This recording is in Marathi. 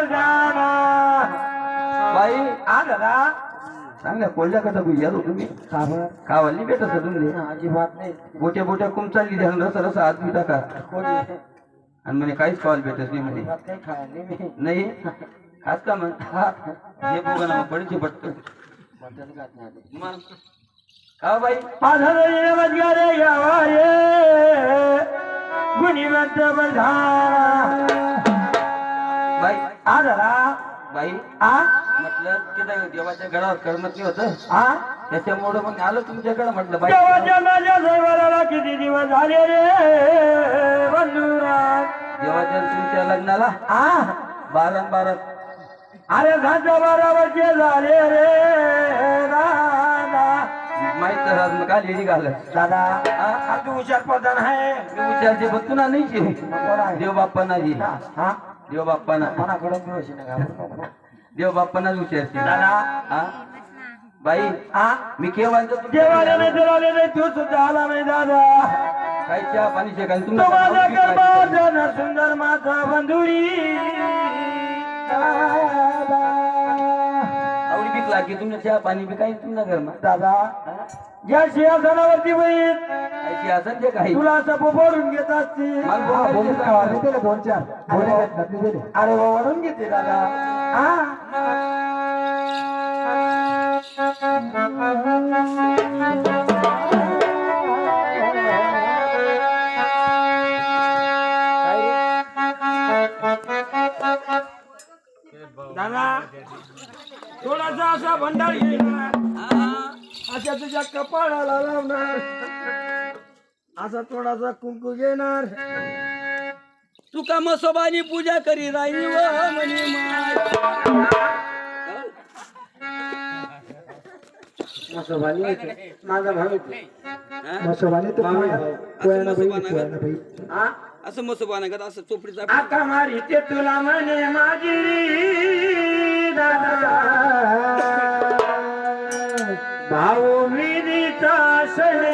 जाना बाई आ दादा. चांगल्या कोल्ह्या कसा गुजर तुम्ही? खाबर खावाली असं तुम्ही? अजिबात नाही बोट्या बोट्या कुम चालली ध्यान रस रस हात मी टाका. आणि म्हणे काहीच कॉल भेटत नाही म्हणे. नाही? हात का म्हण? हे बघा ना पडचे पडतो मग का हो बाई? आधार नमस्कार गुणीवंत बधारा बाई. आ? म्हटलं तिथं देवाच्या गडावर करमत नाही होत. आ? त्याच्यामुळं मग आलो तुमच्याकडे म्हटलं बाई. देवाच्या माझ्या सर्वाला किती दिवस झाले रे बंधुरा देवाच्या तुमच्या लग्नाला? आ? बारा न बारा अरे घाच्या बारा वर्षे झाले रे माहीत मग काय लेडी घालत. दादा. तू हुशार प्रधान आहे. मी विचारते पण तुला नाही? देव बाप्पाना जी हा? देव बाप्पाना. कोणाकडून नका देव बाप्पानाच विचारते दादा. हा? बाई आ मी केव्हा देवाला नाही तर आले? नाही तू सुद्धा आला नाही दादा. काय चहा पाणी माझ्या न सुंदर माझा बंधुरी. लागली तुमच्या चहा पाणी बी काही तुमच्या घरमा दादा या सिंहासनावरती बहीण काय असं ते काही. तुला असं पोपडून घेत असते. मला बोलायचं सांगा. दोन चार? अरे ओढून घेते दादा. हा? दादा थोडासा असा भंडार घेणार अशा तुझ्या कपाळाला लावणार. असा थोडासा कुंकू घेणार. तुका मसोबानी पूजा करी राई व म्हणे. मसोबानी माझा भाऊ? मसोबानी तो. कोयाना कोयाना हा? असं मसोबा नाही का असं चोपडीचा आता मारी ते तुला म्हणे माझी दादा भाऊ मिरीचा सण